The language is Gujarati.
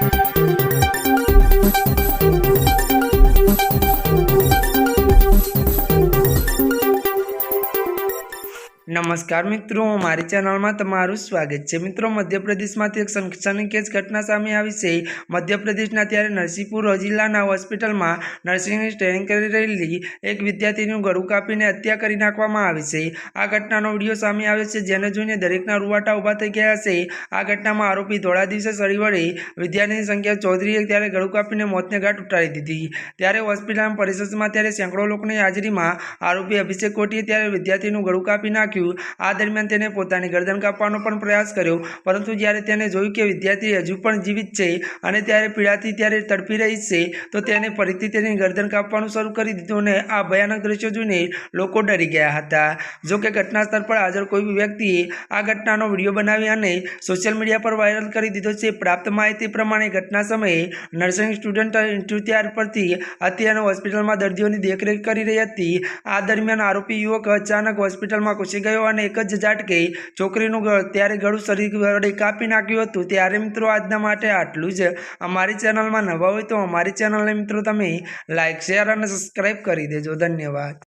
Thank you. નમસ્કાર મિત્રો, મારી ચેનલમાં તમારું સ્વાગત છે. મિત્રો, મધ્યપ્રદેશમાંથી એક શંખનીય ઘટના સામે આવી છે. મધ્યપ્રદેશના ત્યારે નરસિંહપુર જિલ્લાના હોસ્પિટલમાં નર્સિંગની ટ્રેનિંગ કરી રહેલી એક વિદ્યાર્થીનું ગળું કાપીને હત્યા કરી નાખવામાં આવી છે. આ ઘટનાનો વીડિયો સામે આવ્યો છે, જેને જોઈને દરેકના રૂવાટા ઊભા થઈ ગયા છે. આ ઘટનામાં આરોપી ધોળા દિવસે સળી વળી વિદ્યાર્થીની સંખ્યા ચૌધરીએ ત્યારે ગળું કાપીને મોતને ઘાટ ઉતારી દીધી. ત્યારે હોસ્પિટલના પરિસરમાં ત્યારે સેંકડો લોકોની હાજરીમાં આરોપી અભિષેક કોટીએ ત્યારે વિદ્યાર્થીનું ગળું કાપી નાખ્યું. આ દરમિયાન તેને પોતાની ગરદન કાપવાનો પણ પ્રયાસ કર્યો, પરંતુ જ્યારે તેને જોયું કે વિદ્યાર્થી હજુ પણ જીવિત છે અને ત્યારે પીડાથી ત્યારે તડપી રહી છે, તો તેને ફરીથી તેની ગરદન કાપવાનું શરૂ કરી દીધું અને આ ભયાનક દ્રશ્યો જોઈને લોકો ડરી ગયા હતા. જો કે ઘટના સ્થળ પર હાજર કોઈ વ્યક્તિએ આ ઘટનાનો વીડિયો બનાવી અને સોશિયલ મીડિયા પર વાયરલ કરી દીધો છે. પ્રાપ્ત માહિતી પ્રમાણે ઘટના સમયે નર્સિંગ સ્ટુડન્ટ ઇન્સ્ટિટ્યુટ પરથી અત્યારે હોસ્પિટલમાં દર્દીઓની દેખરેખ કરી રહી હતી. આ દરમિયાન આરોપી યુવક અચાનક હોસ્પિટલમાં ઘૂસી ગયો અને એક જ ઝાટકે છોકરીનું ગળ. ત્યારે ગળું શરીર વડે કાપી નાખ્યું હતું. ત્યારે મિત્રો, આજના માટે આટલું જ. અમારી ચેનલમાં નવા હોય તો અમારી ચેનલને મિત્રો, તમે લાઇક શેર અને સબસ્ક્રાઈબ કરી દેજો. ધન્યવાદ.